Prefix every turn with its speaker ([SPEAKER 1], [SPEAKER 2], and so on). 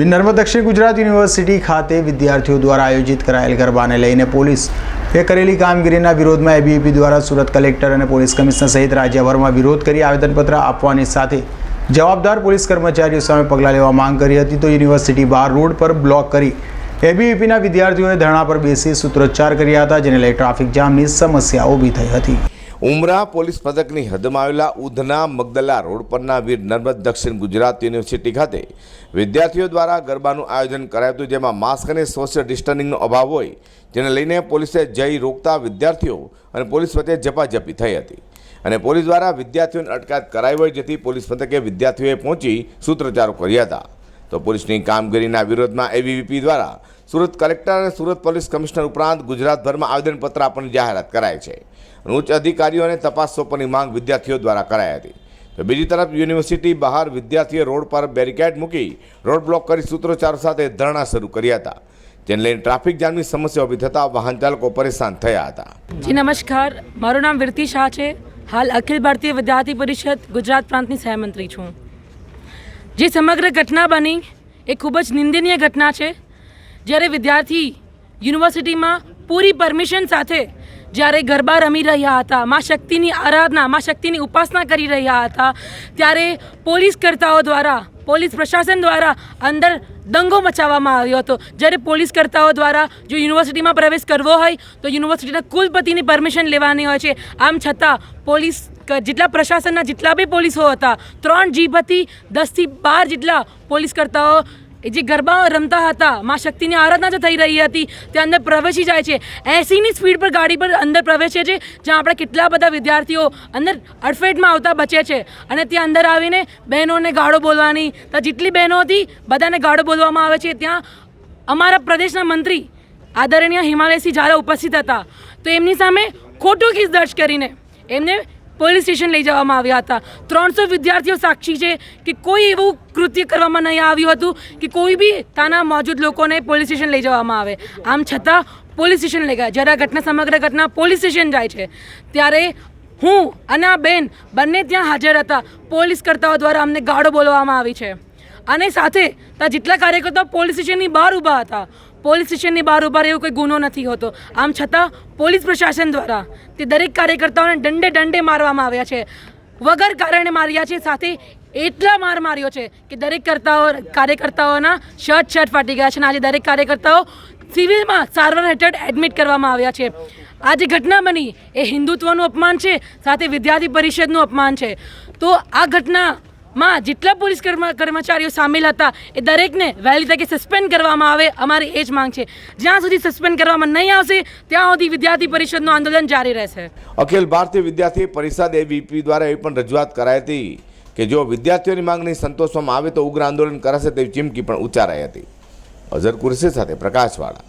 [SPEAKER 1] નર્મદ દક્ષિણ ગુજરાત યુનિવર્સિટી ખાતે વિદ્યાર્થીઓ દ્વારા આયોજિત કરાયેલ ગરબાને લઈને પોલીસ એ કરેલી કામગીરીના વિરોધમાં એબીવીપી દ્વારા સુરત કલેક્ટર અને પોલીસ કમિશનર સહિત રાજ્યભરમાં વિરોધ કરી આવેદનપત્ર આપવાની સાથે જવાબદાર પોલીસ કર્મચારીઓ સામે પગલાં લેવા માંગ કરી હતી. તો યુનિવર્સિટી બહાર રોડ પર બ્લોક કરી એબીવીપીના વિદ્યાર્થીઓએ ધરણા પર બેસી સૂત્રોચ્ચાર કર્યા હતા, જેને લઈ ટ્રાફિક જામની સમસ્યા ઊભી થઈ હતી.
[SPEAKER 2] ઉમરા પોલીસ પથકની હદમાં આવેલા ઉધના મગદલા રોડ પરના વીર નર્મદ દક્ષિણ ગુજરાત યુનિવર્સિટી ખાતે વિદ્યાર્થીઓ દ્વારા ગરબાનું આયોજન કરાયું હતું, જેમાં માસ્ક અને સોશિયલ ડિસ્ટન્સિંગનો અભાવ હોય, જેને લઈને પોલીસે જઈ રોકતા વિદ્યાર્થીઓ અને પોલીસ વચ્ચે ઝપાઝપી થઈ હતી. અને પોલીસ દ્વારા વિદ્યાર્થીઓને અટકાયત કરાઈ હોય, જેથી પોલીસ મથકે વિદ્યાર્થીઓએ પહોંચી સૂત્રોચ્ચારો કર્યા હતા. તો પોલીસની કામગીરીના વિરોધમાં એવીવીપી દ્વારા સુરત કલેક્ટર અને સુરત પોલીસ કમિશનર ઉપરાંત ગુજરાતભરમાં આવેદનપત્ર આપવાની જાહેરાત કરાઈ છે. ઉચ્ચ અધિકારીઓને તપાસ સોંપવાની માંગ વિદ્યાર્થીઓ દ્વારા કરાઈ હતી. તો બીજી તરફ યુનિવર્સિટી બહાર વિદ્યાર્થીઓ રોડ પર બેરિકેડ મૂકી રોડ બ્લોક કરી સૂત્રોચ્ચારો સાથે ધરણા શરૂ કર્યા હતા. જેને લઈને ટ્રાફિક જામની સમસ્યા ઊભી થતાં વાહન ચાલકો પરેશાન થયા હતા.
[SPEAKER 3] જી નમસ્કાર. મારું નામ વિરતી શાહ છે. હાલ અખિલ ભારતીય વિદ્યાર્થી પરિષદ ગુજરાત પ્રાંતની સહમંત્રી છું. જે સમગ્ર ઘટના બની એ ખૂબ જ નિંદનીય ઘટના છે. જ્યારે વિદ્યાર્થી યુનિવર્સિટીમાં પૂરી પરમિશન સાથે જ્યારે ગરબા રમી રહ્યા હતા, મા શક્તિની આરાધના, મા શક્તિની ઉપાસના કરી રહ્યા હતા, ત્યારે પોલીસકર્તાઓ દ્વારા, પોલીસ પ્રશાસન દ્વારા અંદર દંગો મચાવવામાં આવ્યો હતો. જ્યારે પોલીસકર્તાઓ દ્વારા જો યુનિવર્સિટીમાં પ્રવેશ કરવો હોય, તો યુનિવર્સિટીના કુલપતિની પરમિશન લેવાની હોય છે. આમ છતાં પોલીસ જેટલા પ્રશાસનના જેટલા બી પોલીસો હતા, ત્રણ જીપ હતી, દસથી બાર જેટલા પોલીસ કર્તાઓ. એ જે ગરબા રમતા હતા, મા શક્તિની આરાધના જે થઈ રહી હતી ત્યાં અંદર પ્રવેશી જાય છે. એંસીની સ્પીડ પર ગાડી પર અંદર પ્રવેશે છે, જ્યાં આપણે કેટલા બધા વિદ્યાર્થીઓ અંદર અડફેટમાં આવતા બચે છે. અને ત્યાં અંદર આવીને બહેનોને ગાળો બોલવાની, ત્યાં જેટલી બહેનો હતી, બધાને ગાળો બોલવામાં આવે છે. ત્યાં અમારા પ્રદેશના મંત્રી આદરણીય હિમાલયસિંહ ઝાલા ઉપસ્થિત હતા. તો એમની સામે ખોટું કેસ દર્જ કરીને એમને પોલીસ સ્ટેશન લઈ જવામાં આવ્યા હતા. ત્રણસો વિદ્યાર્થીઓ સાક્ષી છે કે કોઈ એવું કૃત્ય કરવામાં નહીં આવ્યું હતું કે કોઈ બી તાના મોજૂદ લોકોને પોલીસ સ્ટેશન લઈ જવામાં આવે. આમ છતાં પોલીસ સ્ટેશન લઈ ગયા. જ્યારે આ ઘટના સમગ્ર ઘટના પોલીસ સ્ટેશન જાય છે, ત્યારે હું અને આ બેન બંને ત્યાં હાજર હતા. પોલીસ કર્તાઓ દ્વારા અમને ગાળો બોલવામાં આવી છે. અને સાથે ત્યાં જેટલા કાર્યકર્તાઓ પોલીસ સ્ટેશનની બહાર ઊભા હતા. પોલીસ સ્ટેશનની બહાર ઊભા રહેવો કોઈ ગુનો નથી હોતો. આમ છતાં પોલીસ પ્રશાસન દ્વારા તે દરેક કાર્યકર્તાઓને દંડે દંડે મારવામાં આવ્યા છે. વગર કારણે માર્યા છે, સાથે એટલા માર માર્યો છે કે દરેક કરતાઓ, કાર્યકર્તાઓના શર્ટ શર્ટ ફાટી ગયા છે અને આજે દરેક કાર્યકર્તાઓ સિવિલમાં સારવાર હેઠળ એડમિટ કરવામાં આવ્યા છે. આ જે ઘટના બની. એ હિન્દુત્વનું અપમાન છે, સાથે વિદ્યાર્થી પરિષદનું અપમાન છે. તો આ ઘટનામાં જેટલા પોલીસ કર્મ- કર્મચારીઓ સામેલ હતા, એ દરેકને વહેલી તકે સસ્પેન્ડ કરવામાં આવે, અમારી એ જ માંગ છે. જ્યાં સુધી સસ્પેન્ડ કરવામાં નહીં આવશે, ત્યાં સુધી વિદ્યાર્થી પરિષદનું આંદોલન જારી રહેશે.
[SPEAKER 2] અખિલ ભારતીય વિદ્યાર્થી પરિષદ એબીપી દ્વારા એવી પણ રજૂઆત કરાઈ હતી કે જો વિદ્યાર્થીઓની માંગણી સંતોષવામાં આવે તો ઉગ્ર આંદોલન કરાશે તેવી ચીમકી પણ ઉચ્ચારાઈ હતી. અઝર કુરશી સાથે પ્રકાશવાળા.